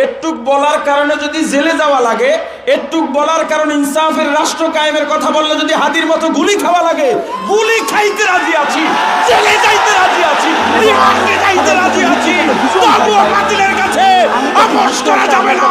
একটুক বলার কারণে যদি জেলে যাওয়া লাগে, এটুক বলার কারণে ইনসাফের রাষ্ট্র কায়েমের কথা বললে যদি হাতির মতো গুলি খাওয়া লাগে, গুলি খাইতে রাজি আছি, জেলে যাইতে রাজি আছি, রিমান্ডে যাইতে রাজি আছি, তবুও কাছে আপোষ করা যাবে না।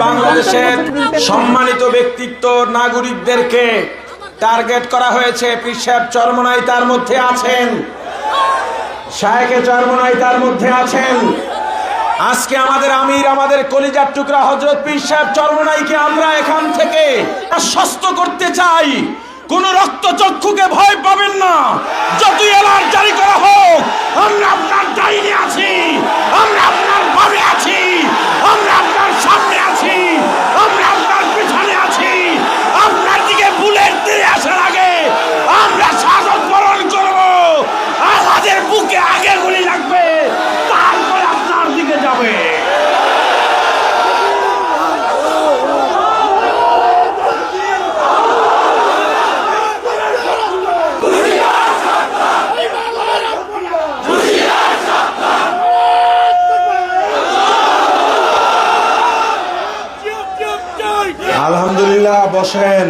বাংলাদেশের সম্মানিত ব্যক্তিত্ব নাগরিকদেরকে টার্গেট করা হয়েছে পিসাব চরমনাই তার মধ্যে আছেন। শায়েকে চরমনাই তার মধ্যে আছেন। আজকে আমাদের আমির আমাদের কলিজার টুকরা হজরত পীর সাহেব চরমনাইকে আমরা এখান থেকে আশ্বস্ত করতে চাই? কোন রক্ত চক্ষুকে ভয় পাবেন না যতই এলার জারি করা হোক আমরা আপনার ডাইনে আছি আমরা আপনার বামে আছি আমরা আপনার সামনে আছি আমরা আপনার পিছনে আছি আপনার দিকে বুলেট দিয়ে আসার আগে আমরা শাসন বরণ করব আমাদের বুকে আগে গুলি লাগবে তারপরে আপনার দিকে যাবে আলহামদুলিল্লাহ, বসেন।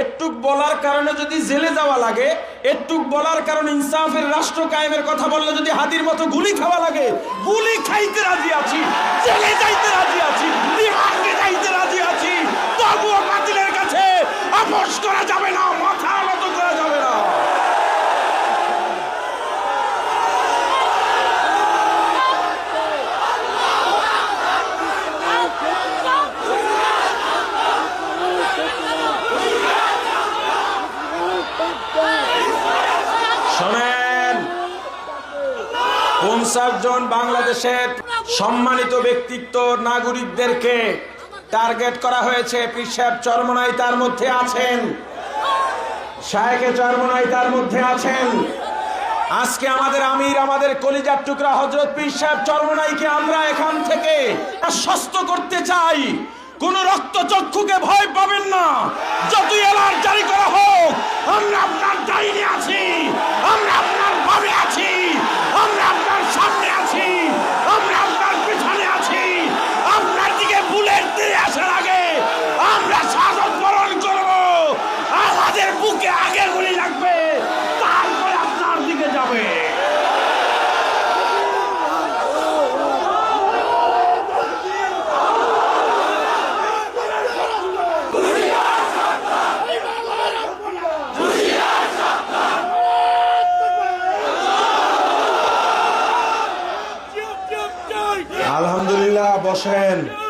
এটুক বলার কারণে যদি জেলে যাওয়া লাগে, এটুক বলার কারণে ইনসাফের রাষ্ট্র কায়েমের কথা বললে যদি হাতির মতো গুলি খাওয়া লাগে, গুলি খাইতে রাজি আছি জেলে যাইতে রাজি আছি রিমান্ডে যাইতে রাজি আছি তবুও বাতিলের কাছে আপোষ করা যাবে না মাথা নত করা যাবে না শোনেন পঞ্চাশ জন বাংলাদেশের সম্মানিত ব্যক্তিত্ব নাগরিকদেরকে টার্গেট করা হয়েছে। পিসাব চরমনাই তার মধ্যে আছেন। শায়েকে চরমনাই তার মধ্যে আছেন। আজকে আমাদের আমির, আমাদের কলিজার টুকরা হজরত পীর সাহেব চরমনাইকে আমরা এখান থেকে আশ্বস্ত করতে চাই। কোন রক্ত চক্ষুকে ভয় পাবেন না। যতই এলার জারি করা হোক বসেন।